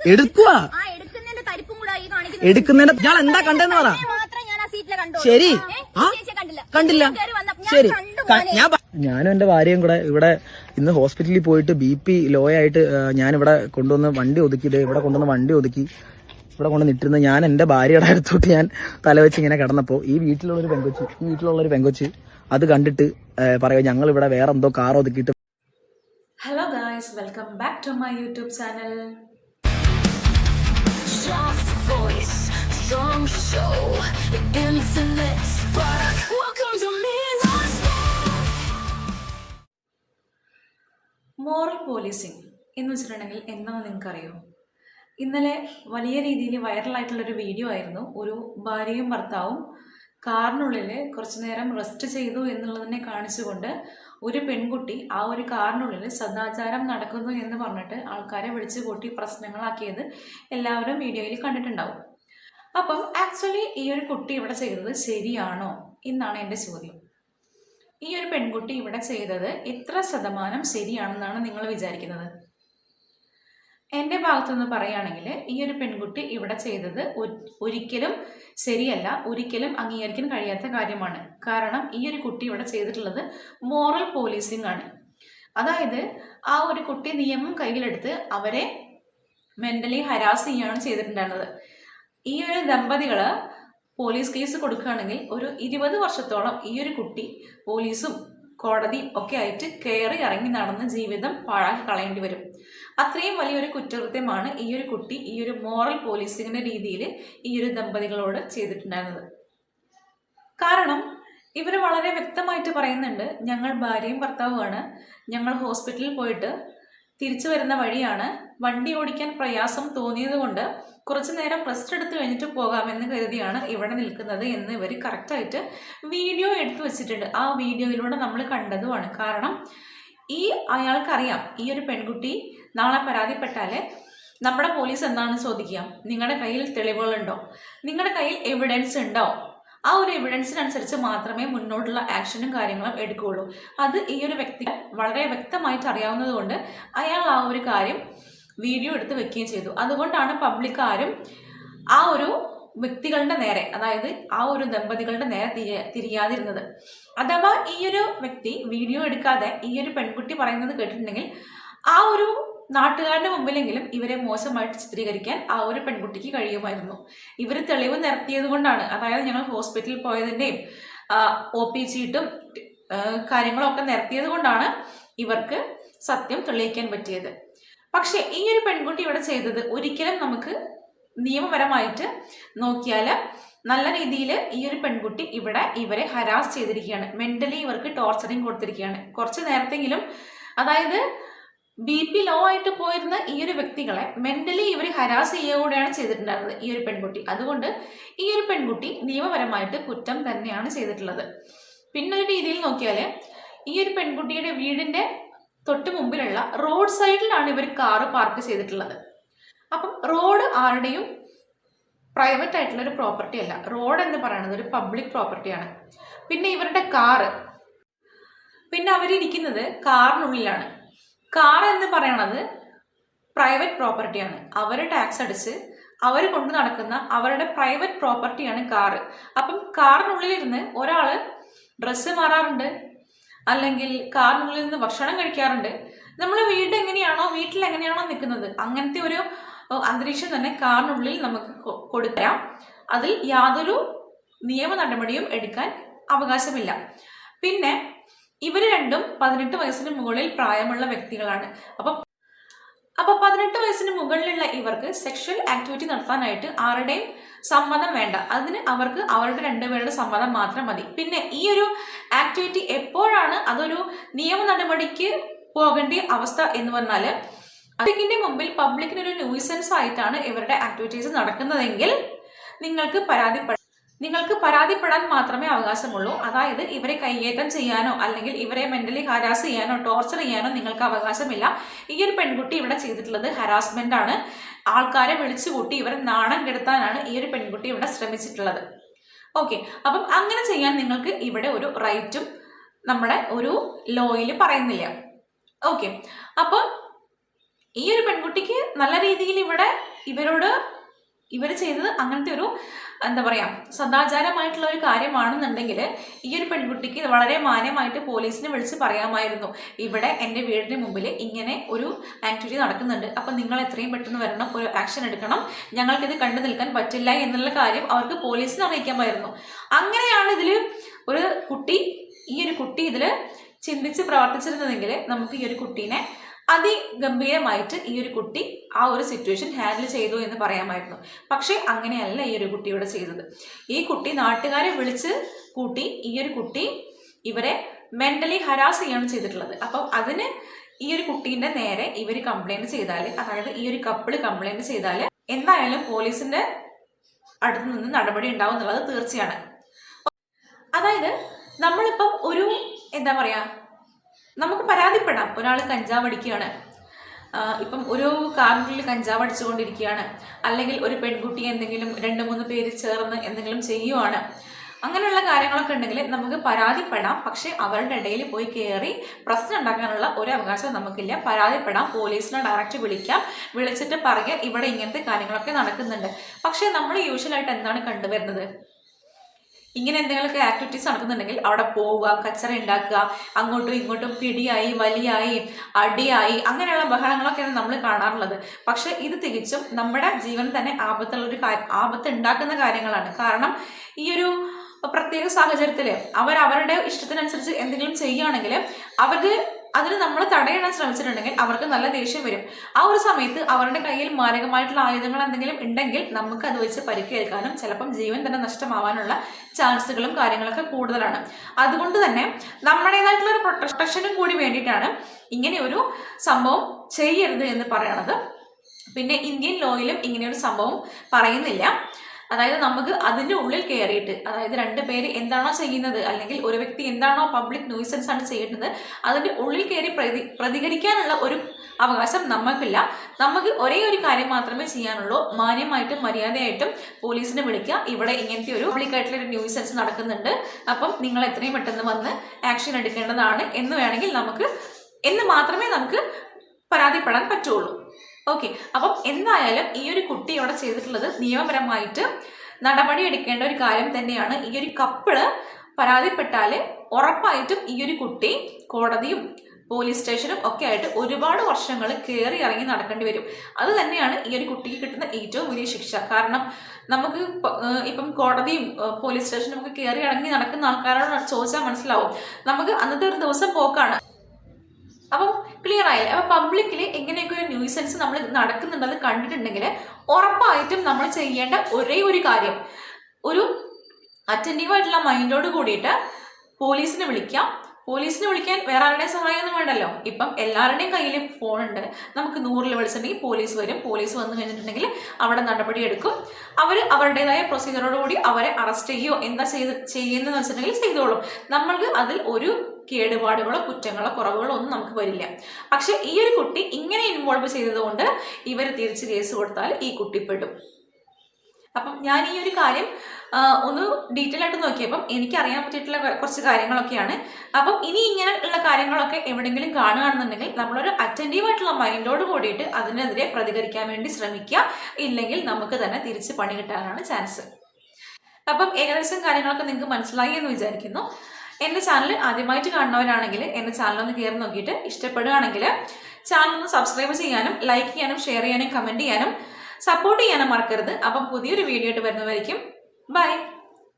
എടുക്കുക ആ എടുക്കുന്നതിന്റെ ഞാൻ എന്താ കണ്ടെന്ന് പറ. മാത്രം ഞാൻ ആ സീറ്റിലെ കണ്ടു ശരി. ആ കണ്ടില്ല. ശരി. കണ്ടു ഞാൻ ഞാനും എന്റെ ഭാര്യയും കൂടെ ഇവിടെ ഇന്ന് ഹോസ്പിറ്റലിൽ പോയിട്ട് ബി പി ലോ ആയിട്ട് ഞാൻ ഇവിടെ കൊണ്ടുവന്ന് വണ്ടി ഒതുക്കി ഇവിടെ കൊണ്ടുവന്ന് വണ്ടി ഒതുക്കി. ഇവിടെ കൊണ്ട് നിട്ടിരുന്ന ഞാൻ എന്റെ ഭാര്യയുടെ അടുത്തോട്ട് ഞാൻ തലവെച്ച് ഇങ്ങനെ കിടന്നപ്പോ ഈ വീട്ടിലുള്ള ഒരു പെങ്കൊച്ച് ഈ വീട്ടിലുള്ള ഒരു പെങ്കൊച്ച് അത് കണ്ടിട്ട് പറയാം ഞങ്ങൾ ഇവിടെ വേറെ എന്തോ car ഒതുക്കിയിട്ട് hello guys welcome back to my YouTube channel soft voice, strong show, infinite spark. Welcome to Midnight moral policing എന്ന് വെച്ചിട്ടുണ്ടെങ്കിൽ എന്താണെന്ന് നിങ്ങൾക്കറിയോ ഇന്നലെ വലിയ രീതിയിൽ വൈറലായിട്ടുള്ളൊരു വീഡിയോ ആയിരുന്നു ഒരു ഭാര്യയും ഭർത്താവും കാറിനുള്ളിൽ കുറച്ചു നേരം റെസ്റ്റ് ചെയ്തു എന്നുള്ളതിനെ കാണിച്ചുകൊണ്ട് ഒരു പെൺകുട്ടി ആ ഒരു കാറിനുള്ളിൽ സദാചാരം നടക്കുന്നു എന്ന് പറഞ്ഞിട്ട് ആൾക്കാരെ വിളിച്ചു കൂട്ടി പ്രശ്നങ്ങളാക്കിയത് എല്ലാവരും വീഡിയോയിൽ കണ്ടിട്ടുണ്ടാവും. അപ്പം ആക്ച്വലി ഈ ഒരു കുട്ടി ഇവിടെ ചെയ്തത് ശരിയാണോ എന്നാണ് എന്റെ ചോദ്യം. ഈ ഒരു പെൺകുട്ടി ഇവിടെ ചെയ്തത് എത്ര ശതമാനം ശരിയാണെന്നാണ് നിങ്ങൾ വിചാരിക്കുന്നത്? എന്റെ ഭാഗത്തുനിന്ന് പറയുകയാണെങ്കിൽ ഈ ഒരു പെൺകുട്ടി ഇവിടെ ചെയ്തത് ഒരിക്കലും ശരിയല്ല ഒരിക്കലും അംഗീകരിക്കാൻ കഴിയാത്ത കാര്യമാണ്. കാരണം ഈ ഒരു കുട്ടി ഇവിടെ ചെയ്തിട്ടുള്ളത് മോറൽ പോലീസിംഗ് ആണ്. അതായത് ആ ഒരു കുട്ടി നിയമം കയ്യിലെടുത്ത് അവരെ മെന്റലി ഹരാസ് ചെയ്യുകയാണ് ചെയ്തിട്ടുണ്ടായിരുന്നത്. ഈ ഒരു ദമ്പതികൾ പോലീസ് കേസ് കൊടുക്കുകയാണെങ്കിൽ ഒരു ഇരുപത് വർഷത്തോളം ഈ ഒരു കുട്ടി പോലീസും കോടതിയും ഒക്കെ ആയിട്ട് കയറി ഇറങ്ങി നടന്ന് ജീവിതം പാഴാക്കി കളയേണ്ടി വരും. അത്രയും വലിയൊരു കുറ്റകൃത്യമാണ് ഈ ഒരു കുട്ടി ഈ ഒരു മോറൽ പോലീസിങ്ങിന്റെ രീതിയിൽ ഈ ഒരു ദമ്പതികളോട് ചെയ്തിട്ടുണ്ടായിരുന്നത്. കാരണം ഇവർ വളരെ വ്യക്തമായിട്ട് പറയുന്നുണ്ട് ഞങ്ങൾ ഭാര്യയും ഭർത്താവുമാണ്. ഞങ്ങൾ ഹോസ്പിറ്റലിൽ പോയിട്ട് തിരിച്ചു വരുന്ന വഴിയാണ് വണ്ടി ഓടിക്കാൻ പ്രയാസം തോന്നിയത് കൊണ്ട് കുറച്ചു നേരം റെസ്റ്റ് എടുത്ത് കഴിഞ്ഞിട്ട് പോകാമെന്ന് കരുതിയാണ് ഇവിടെ നിൽക്കുന്നത് എന്ന് ഇവർ കറക്റ്റായിട്ട് വീഡിയോ എടുത്തു വെച്ചിട്ടുണ്ട്. ആ വീഡിയോയിലൂടെ നമ്മൾ കണ്ടതുമാണ്. കാരണം ഈ അയാൾക്കറിയാം ഈ ഒരു പെൺകുട്ടി നാളെ പരാതിപ്പെട്ടാൽ നമ്മുടെ പോലീസ് എന്താണ് ചോദിക്കുക നിങ്ങളുടെ കയ്യിൽ തെളിവുകളുണ്ടോ? നിങ്ങളുടെ കയ്യിൽ എവിഡൻസ് ഉണ്ടോ? ആ ഒരു എവിഡൻസിനനുസരിച്ച് മാത്രമേ മുന്നോട്ടുള്ള ആക്ഷനും കാര്യങ്ങളും എടുക്കുകയുള്ളൂ. അത് ഈ ഒരു വ്യക്തി വളരെ വ്യക്തമായിട്ട് അറിയാവുന്നതുകൊണ്ട് അയാൾ ആ ഒരു കാര്യം വീഡിയോ എടുത്ത് വെക്കുകയും ചെയ്തു. അതുകൊണ്ടാണ് പബ്ലിക് ആരും ആ ഒരു വ്യക്തികളുടെ നേരെ അതായത് ആ ഒരു ദമ്പതികളുടെ നേരെ തിരി- തിരിയാതിരുന്നത്. അഥവാ ഈ ഒരു വ്യക്തി വീഡിയോ എടുക്കാതെ ഈ ഒരു പെൺകുട്ടി പറയുന്നത് കേട്ടിട്ടുണ്ടെങ്കിൽ ആ ഒരു നാട്ടുകാരുടെ മുമ്പിലെങ്കിലും ഇവരെ മോശമായിട്ട് ചിത്രീകരിക്കാൻ ആ ഒരു പെൺകുട്ടിക്ക് കഴിയുമായിരുന്നു. ഇവർ തെളിവ് നിരത്തിയത് കൊണ്ടാണ്. അതായത് ഞങ്ങൾ ഹോസ്പിറ്റലിൽ പോയതിന്റെയും ഒ പി ചീട്ടും കാര്യങ്ങളൊക്കെ നിരത്തിയത് കൊണ്ടാണ് ഇവർക്ക് സത്യം തെളിയിക്കാൻ പറ്റിയത്. പക്ഷേ ഈ ഒരു പെൺകുട്ടി ഇവിടെ ചെയ്തത് ഒരിക്കലും നമുക്ക് നിയമപരമായിട്ട് നോക്കിയാൽ നല്ല രീതിയിൽ ഈ ഒരു പെൺകുട്ടി ഇവിടെ ഇവരെ ഹരാസ് ചെയ്തിരിക്കുകയാണ്. മെന്റലി ഇവർക്ക് ടോർച്ചറിങ് കൊടുത്തിരിക്കുകയാണ്. കുറച്ച് നേരത്തെങ്കിലും അതായത് ബി പി ലോ ആയിട്ട് പോയിരുന്ന ഈ ഒരു വ്യക്തികളെ മെന്റലി ഇവർ ഹരാസ് ചെയ്യുക കൂടെയാണ് ചെയ്തിട്ടുണ്ടായിരുന്നത് ഈ ഒരു പെൺകുട്ടി. അതുകൊണ്ട് ഈ ഒരു പെൺകുട്ടി നിയമപരമായിട്ട് കുറ്റം തന്നെയാണ് ചെയ്തിട്ടുള്ളത്. പിന്നെ ഒരു രീതിയിൽ നോക്കിയാൽ ഈ ഒരു പെൺകുട്ടിയുടെ വീടിന്റെ തൊട്ട് മുമ്പിലുള്ള റോഡ് സൈഡിലാണ് ഇവർ കാറ് പാർക്ക് ചെയ്തിട്ടുള്ളത്. അപ്പം റോഡ് ആരുടെയും പ്രൈവറ്റ് ആയിട്ടുള്ള ഒരു പ്രോപ്പർട്ടി അല്ല. റോഡ് എന്ന് പറയുന്നത് ഒരു പബ്ലിക് പ്രോപ്പർട്ടിയാണ് പിന്നെ ഇവരുടെ കാറ് പിന്നെ അവരിരിക്കുന്നത് കാറിനുള്ളിലാണ് കാർ എന്ന് പറയണത് പ്രൈവറ്റ് പ്രോപ്പർട്ടിയാണ് അവർ ടാക്സ് അടിച്ച് അവർ കൊണ്ട് നടക്കുന്ന അവരുടെ പ്രൈവറ്റ് പ്രോപ്പർട്ടിയാണ് കാറ് അപ്പം കാറിനുള്ളിലിരുന്ന് ഒരാൾ ഡ്രസ്സ് മാറാറുണ്ട് അല്ലെങ്കിൽ കാറിനുള്ളിൽ നിന്ന് ഭക്ഷണം കഴിക്കാറുണ്ട്. നമ്മൾ വീട് എങ്ങനെയാണോ വീട്ടിൽ എങ്ങനെയാണോ നിൽക്കുന്നത് അങ്ങനത്തെ ഒരു അന്തരീക്ഷം തന്നെ കാറിനുള്ളിൽ നമുക്ക് കൊടുക്കാം. അതിൽ യാതൊരു നിയമ നടപടിയും എടുക്കാൻ അവകാശമില്ല. പിന്നെ ഇവർ രണ്ടും പതിനെട്ട് വയസ്സിന് മുകളിൽ പ്രായമുള്ള വ്യക്തികളാണ്. അപ്പം അപ്പൊ പതിനെട്ട് വയസ്സിന് മുകളിലുള്ള ഇവർക്ക് സെക്ഷൽ ആക്ടിവിറ്റി നടത്താനായിട്ട് ആരുടെയും സമ്മതം വേണ്ട. അതിന് അവർക്ക് അവരുടെ രണ്ടുപേരുടെ സമ്മതം മാത്രം മതി. പിന്നെ ഈ ഒരു ആക്ടിവിറ്റി എപ്പോഴാണ് അതൊരു നിയമ നടപടിക്ക് പോകേണ്ട അവസ്ഥ എന്ന് പറഞ്ഞാൽ പബ്ലിക്കിന്റെ മുമ്പിൽ പബ്ലിക്കിന് ഒരു ന്യൂസൻസ് ആയിട്ടാണ് ഇവരുടെ ആക്ടിവിറ്റീസ് നടക്കുന്നതെങ്കിൽ നിങ്ങൾക്ക് പരാതിപ്പെടാം. നിങ്ങൾക്ക് പരാതിപ്പെടാൻ മാത്രമേ അവകാശമുള്ളൂ. അതായത് ഇവരെ കൈയേറ്റം ചെയ്യാനോ അല്ലെങ്കിൽ ഇവരെ മെന്റലി ഹരാസ് ചെയ്യാനോ ടോർച്ചർ ചെയ്യാനോ നിങ്ങൾക്ക് അവകാശമില്ല. ഈ ഒരു പെൺകുട്ടി ഇവിടെ ചെയ്തിട്ടുള്ളത് ഹരാസ്മെന്റ് ആണ്. ആൾക്കാരെ വിളിച്ചുകൂട്ടി ഇവരെ നാണം കെടുത്താനാണ് ഈ ഒരു പെൺകുട്ടി ഇവിടെ ശ്രമിച്ചിട്ടുള്ളത്. ഓക്കെ അപ്പം അങ്ങനെ ചെയ്യാൻ നിങ്ങൾക്ക് ഇവിടെ ഒരു റൈറ്റും നമ്മുടെ ഒരു ലോയിൽ പറയുന്നില്ല. ഓക്കെ അപ്പം ഈ ഒരു പെൺകുട്ടിക്ക് നല്ല രീതിയിൽ ഇവിടെ ഇവരോട് ഇവർ ചെയ്തത് അങ്ങനത്തെ ഒരു എന്താ പറയാ സദാചാരമായിട്ടുള്ള ഒരു കാര്യമാണെന്നുണ്ടെങ്കിൽ ഈ ഒരു പെൺകുട്ടിക്ക് വളരെ മാന്യമായിട്ട് പോലീസിനെ വിളിച്ച് പറയാമായിരുന്നു. ഇവിടെ എന്റെ വീടിന് മുമ്പിൽ ഇങ്ങനെ ഒരു ആക്ടിവിറ്റി നടക്കുന്നുണ്ട്. അപ്പം നിങ്ങൾ എത്രയും പെട്ടെന്ന് വരണം ഒരു ആക്ഷൻ എടുക്കണം. ഞങ്ങൾക്കിത് കണ്ടു നിൽക്കാൻ പറ്റില്ല എന്നുള്ള കാര്യം അവർക്ക് പോലീസിനെ അറിയിക്കാമായിരുന്നു. അങ്ങനെയാണ് ഇതിൽ ഒരു കുട്ടി ഈ ഒരു കുട്ടി ഇതിൽ ചിന്തിച്ച് പ്രവർത്തിച്ചിരുന്നതെങ്കിൽ നമുക്ക് ഈ ഒരു കുട്ടീനെ അതിഗംഭീരമായിട്ട് ഈ ഒരു കുട്ടി ആ ഒരു സിറ്റുവേഷൻ ഹാൻഡിൽ ചെയ്തു എന്ന് പറയാമായിരുന്നു. പക്ഷേ അങ്ങനെയല്ല ഈ ഒരു കുട്ടി ഇവിടെ ചെയ്തത്. ഈ കുട്ടി നാട്ടുകാരെ വിളിച്ച് കൂട്ടി ഈ ഒരു കുട്ടി ഇവരെ മെന്റലി ഹരാസ് ചെയ്യാണ് ചെയ്തിട്ടുള്ളത്. അപ്പം അതിന് ഈ ഒരു കുട്ടീന്റെ നേരെ ഇവർ കംപ്ലൈന്റ് ചെയ്താൽ അതായത് ഈ ഒരു കപ്പിൾ കംപ്ലൈന്റ് ചെയ്താൽ എന്തായാലും പോലീസിന്റെ അടുത്ത് നിന്ന് നടപടി ഉണ്ടാവും എന്നുള്ളത് തീർച്ചയാണ്. അതായത് നമ്മളിപ്പം ഒരു എന്താ പറയുക നമുക്ക് പരാതിപ്പെടാം. ഒരാൾ കഞ്ചാവ് അടിക്കുകയാണ്. ഇപ്പം ഒരു കാറിനുള്ളിൽ കഞ്ചാവ് അടിച്ചുകൊണ്ടിരിക്കുകയാണ്. അല്ലെങ്കിൽ ഒരു പെൺകുട്ടി എന്തെങ്കിലും രണ്ട് മൂന്ന് പേര് ചേർന്ന് എന്തെങ്കിലും ചെയ്യുവാണ്. അങ്ങനെയുള്ള കാര്യങ്ങളൊക്കെ ഉണ്ടെങ്കിൽ നമുക്ക് പരാതിപ്പെടാം. പക്ഷേ അവരുടെ ഇടയിൽ പോയി കയറി പ്രശ്നം ഉണ്ടാക്കാനുള്ള ഒരു അവകാശം നമുക്കില്ല. പരാതിപ്പെടാം. പോലീസിനെ ഡയറക്റ്റ് വിളിക്കാം. വിളിച്ചിട്ട് പറയാം ഇവിടെ ഇങ്ങനത്തെ കാര്യങ്ങളൊക്കെ നടക്കുന്നുണ്ട്. പക്ഷേ നമ്മൾ യൂഷ്വലായിട്ട് എന്താണ് കണ്ടുവരുന്നത്? ഇങ്ങനെ എന്തെങ്കിലുമൊക്കെ ആക്ടിവിറ്റീസ് നടക്കുന്നുണ്ടെങ്കിൽ അവിടെ പോവുക കച്ചറ ഉണ്ടാക്കുക അങ്ങോട്ടും ഇങ്ങോട്ടും പിടിയായി വലിയായി അടിയായി അങ്ങനെയുള്ള ബഹളങ്ങളൊക്കെയാണ് നമ്മൾ കാണാറുള്ളത്. പക്ഷെ ഇത് തികച്ചും നമ്മുടെ ജീവൻ തന്നെ ആപത്തുള്ള ഒരു ആപത്ത് ഉണ്ടാക്കുന്ന കാര്യങ്ങളാണ്. കാരണം ഈ ഒരു പ്രത്യേക സാഹചര്യത്തിൽ അവർ അവരുടെ ഇഷ്ടത്തിനനുസരിച്ച് എന്തെങ്കിലും ചെയ്യുകയാണെങ്കിൽ അവർക്ക് അതിന് നമ്മൾ തടയിടാൻ ശ്രമിച്ചിട്ടുണ്ടെങ്കിൽ അവർക്ക് നല്ല ദേഷ്യം വരും. ആ ഒരു സമയത്ത് അവരുടെ കയ്യിൽ മാരകമായിട്ടുള്ള ആയുധങ്ങൾ എന്തെങ്കിലും ഉണ്ടെങ്കിൽ നമുക്ക് അത് വെച്ച് പരിക്കേൽക്കാനും ചിലപ്പം ജീവൻ തന്നെ നഷ്ടമാവാനുള്ള ചാൻസുകളും കാര്യങ്ങളൊക്കെ കൂടുതലാണ്. അതുകൊണ്ട് തന്നെ നമ്മുടേതായിട്ടുള്ള ഒരു പ്രൊട്ടക്ഷനും കൂടി വേണ്ടിയിട്ടാണ് ഇങ്ങനെ ഒരു സംഭവം ചെയ്യരുത് എന്ന് പറയണത്. പിന്നെ ഇന്ത്യൻ ലോയിലും ഇങ്ങനെ ഒരു സംഭവം പറയുന്നില്ല. അതായത് നമുക്ക് അതിന്റെ ഉള്ളിൽ കയറിയിട്ട് അതായത് രണ്ട് പേര് എന്താണോ ചെയ്യുന്നത് അല്ലെങ്കിൽ ഒരു വ്യക്തി എന്താണോ പബ്ലിക് ന്യൂസൻസ് ആണ് ചെയ്യുന്നത് അതിന്റെ ഉള്ളിൽ കയറി പ്രതി പ്രതികരിക്കാനുള്ള ഒരു അവകാശം നമുക്കില്ല നമുക്ക് ഒരേ ഒരു കാര്യം മാത്രമേ ചെയ്യാനുള്ളൂ. മാന്യമായിട്ടും മര്യാദയായിട്ടും പോലീസിനെ വിളിക്കുക. ഇവിടെ ഇങ്ങനത്തെ ഒരു പബ്ലിക്കായിട്ടുള്ള ഒരു ന്യൂസൻസ് നടക്കുന്നുണ്ട്. അപ്പം നിങ്ങൾ എത്രയും പെട്ടെന്ന് വന്ന് ആക്ഷൻ എടുക്കേണ്ടതാണ് എന്ന് വേണമെങ്കിൽ നമുക്ക് എന്ന് മാത്രമേ നമുക്ക് പരാതിപ്പെടാൻ പറ്റുള്ളൂ. ഓക്കെ അപ്പം എന്തായാലും ഈ ഒരു കുട്ടി ഇവിടെ ചെയ്തിട്ടുള്ളത് നിയമപരമായിട്ട് നടപടി എടുക്കേണ്ട ഒരു കാര്യം തന്നെയാണ്. ഈ ഒരു കപ്പിൾ പരാതിപ്പെട്ടാൽ ഉറപ്പായിട്ടും ഈ ഒരു കുട്ടി കോടതിയും പോലീസ് സ്റ്റേഷനും ഒക്കെ ആയിട്ട് ഒരുപാട് വർഷങ്ങൾ കയറി ഇറങ്ങി നടക്കേണ്ടി വരും. അത് തന്നെയാണ് ഈ ഒരു കുട്ടിക്ക് കിട്ടുന്ന ഏറ്റവും വലിയ ശിക്ഷ. കാരണം നമുക്ക് ഇപ്പ- കോടതിയും പോലീസ് സ്റ്റേഷനും ഒക്കെ കയറി ഇറങ്ങി നടക്കുന്ന ആൾക്കാരോട് ചോദിച്ചാൽ മനസ്സിലാവും. നമുക്ക് അന്നത്തെ ഒരു ദിവസം പോക്കാണ്. അപ്പം ക്ലിയർ ആയില്ലേ? അപ്പം പബ്ലിക്കിൽ എങ്ങനെയൊക്കെ ഒരു ന്യൂസൻസ് നമ്മൾ നടക്കുന്നുണ്ടെന്ന് കണ്ടിട്ടുണ്ടെങ്കിൽ ഉറപ്പായിട്ടും നമ്മൾ ചെയ്യേണ്ട ഒരേ ഒരു കാര്യം. ഒരു അറ്റന്റീവായിട്ടുള്ള മൈൻഡോട് കൂടിയിട്ട് പോലീസിനെ വിളിക്കാം. പോലീസിനെ വിളിക്കാൻ വേറെ ആരുടെയും സഹായമൊന്നും വേണ്ടല്ലോ. ഇപ്പം എല്ലാവരുടെയും കയ്യിൽ ഉണ്ട്. നമുക്ക് നൂറിൽ വിളിച്ചിട്ടുണ്ടെങ്കിൽ പോലീസ് വരും. പോലീസ് വന്നു കഴിഞ്ഞിട്ടുണ്ടെങ്കിൽ അവിടെ നടപടി എടുക്കും. അവർ അവരുടേതായ പ്രൊസീജിയറോടുകൂടി അവരെ അറസ്റ്റ് ചെയ്യുകയോ എന്താ ചെയ്ത് ചെയ്യുന്നതെന്ന് വെച്ചിട്ടുണ്ടെങ്കിൽ ചെയ്തോളും. നമ്മൾക്ക് അതിൽ ഒരു കേടുപാടുകളോ കുറ്റങ്ങളോ കുറവുകളോ ഒന്നും നമുക്ക് വരില്ല. പക്ഷെ ഈ ഒരു കുട്ടി ഇങ്ങനെ ഇൻവോൾവ് ചെയ്തതുകൊണ്ട് ഇവർ തിരിച്ച് കേസ് കൊടുത്താൽ ഈ കുട്ടി പെടും. അപ്പം ഞാൻ ഈ ഒരു കാര്യം ഒന്ന് ഡീറ്റെയിൽ ആയിട്ട് നോക്കിയപ്പം എനിക്ക് അറിയാൻ പറ്റിയിട്ടുള്ള കുറച്ച് കാര്യങ്ങളൊക്കെയാണ്. അപ്പം ഇനി ഇങ്ങനെ ഉള്ള കാര്യങ്ങളൊക്കെ എവിടെയെങ്കിലും കാണുകയാണെന്നുണ്ടെങ്കിൽ നമ്മളൊരു അറ്റന്റീവ് ആയിട്ടുള്ള മൈൻഡോട് കൂടിയിട്ട് അതിനെതിരെ പ്രതികരിക്കാൻ വേണ്ടി ശ്രമിക്കുക. ഇല്ലെങ്കിൽ നമുക്ക് തന്നെ തിരിച്ച് പണി കിട്ടാനാണ് ചാൻസ് അപ്പം ഏകദേശം കാര്യങ്ങളൊക്കെ നിങ്ങൾക്ക് മനസ്സിലായി എന്ന് വിചാരിക്കുന്നു. എന്റെ ചാനൽ ആദ്യമായിട്ട് കാണുന്നവരാണെങ്കിൽ എന്റെ ചാനൽ ഒന്ന് കയറി നോക്കിയിട്ട് ഇഷ്ടപ്പെടുകയാണെങ്കിൽ ചാനൽ ഒന്ന് സബ്സ്ക്രൈബ് ചെയ്യാനും ലൈക്ക് ചെയ്യാനും ഷെയർ ചെയ്യാനും കമന്റ് ചെയ്യാനും സപ്പോർട്ട് ചെയ്യാനും മറക്കരുത്. അപ്പം പുതിയൊരു വീഡിയോ ആയിട്ട് വരുന്നവരിക്കും ബൈ